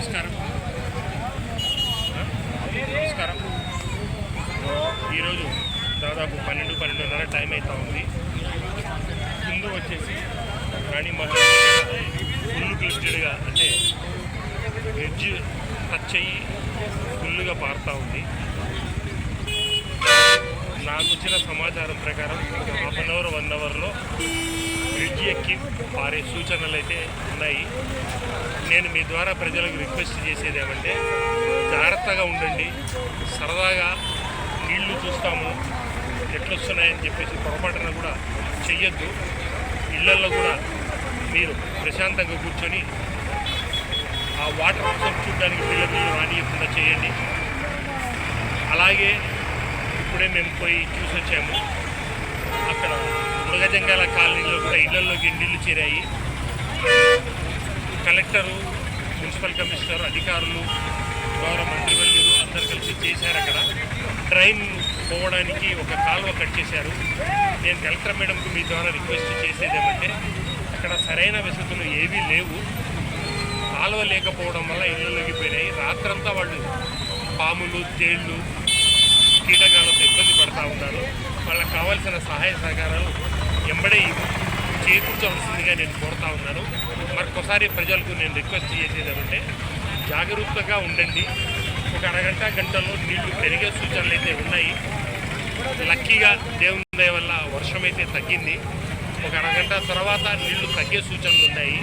నమస్కారం. నమస్కారం. ఈరోజు దాదాపు పన్నెండు పన్నెండున్నర టైం అవుతా ఉంది. ముందు వచ్చేసి రాణి మహారాజు ఫుల్ క్లిస్టెడ్గా అంటే వెజ్ టచ్ అయ్యి ఫుల్గా పారుతూ ఉంది. నాకు వచ్చిన సమాచారం ప్రకారం హాఫ్ అన్ అవర్ వన్ అవర్లో ఎక్కి పారే సూచనలు అయితే ఉన్నాయి. నేను మీ ద్వారా ప్రజలకు రిక్వెస్ట్ చేసేది ఏమంటే జాగ్రత్తగా ఉండండి. సరదాగా నీళ్ళు చూస్తాము. ఎట్లొస్తున్నాయని చెప్పేసి పొరపాటున కూడా చెయ్యొద్దు. ఇళ్ళల్లో కూడా మీరు ప్రశాంతంగా కూర్చొని ఆ వాటర్ కోసం చూడడానికి పిల్లలు రానియకుండా చేయండి. అలాగే ఇప్పుడే మేము పోయి చూసి వచ్చాము. మృగజంగాల కాలనీలో కూడా ఇళ్ళలోకి నీళ్ళు చేరాయి. కలెక్టరు మున్సిపల్ కమిషనర్ అధికారులు గౌరవ మంత్రివర్యులు అందరు కలిసి చేశారు అక్కడ. ట్రైన్ పోవడానికి ఒక కాలువ కట్ చేశారు. నేను కలెక్టర్ మేడంకు మీ ద్వారా రిక్వెస్ట్ చేసేది ఏమంటే అక్కడ సరైన వసతులు ఏవీ లేవు. కాలువ లేకపోవడం వల్ల ఇళ్ళలోకి పోయినాయి రాత్రంతా వాళ్ళు పాములు తేళ్ళు కీటకాలతో ఇబ్బంది పడుతూ ఉన్నారు. వాళ్ళకి కావాల్సిన సహాయ సహకారాలు ఎంబడే చేకూర్చవలసిందిగా నేను కోరుతా ఉన్నాను. మరొకసారి ప్రజలకు నేను రిక్వెస్ట్ చేసేది అంటే జాగ్రత్తగా ఉండండి. ఒక అరగంట గంటలో నీళ్ళు పెరిగే సూచనలు అయితే ఉన్నాయి. లక్కీగా దేవుని దయ వల్ల వర్షం అయితే తగ్గింది. ఒక అరగంట తర్వాత నీళ్ళు తగ్గే సూచనలు ఉన్నాయి.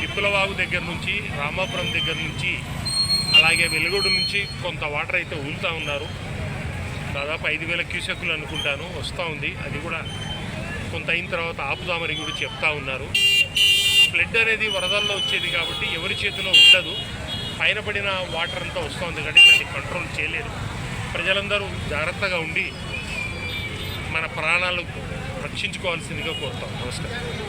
విప్పులవాగు దగ్గర నుంచి రామాపురం దగ్గర నుంచి అలాగే వెలుగుడు నుంచి కొంత వాటర్ అయితే ఊలుతూ ఉన్నారు. దాదాపు ఐదు వేల క్యూసెక్లు అనుకుంటాను వస్తూ ఉంది. అది కూడా కొంత అయిన తర్వాత ఆపుదామని కూడా చెప్తా ఉన్నారు. ఫ్లడ్ అనేది వరదల్లో వచ్చేది కాబట్టి ఎవరి చేతిలో ఉండదు. పైన పడిన వాటర్ అంతా వస్తుంది కాబట్టి దాన్ని కంట్రోల్ చేయలేదు ప్రజలందరూ జాగ్రత్తగా ఉండి మన ప్రాణాలు రక్షించుకోవాల్సిందిగా కోరుతాం. నమస్కారం.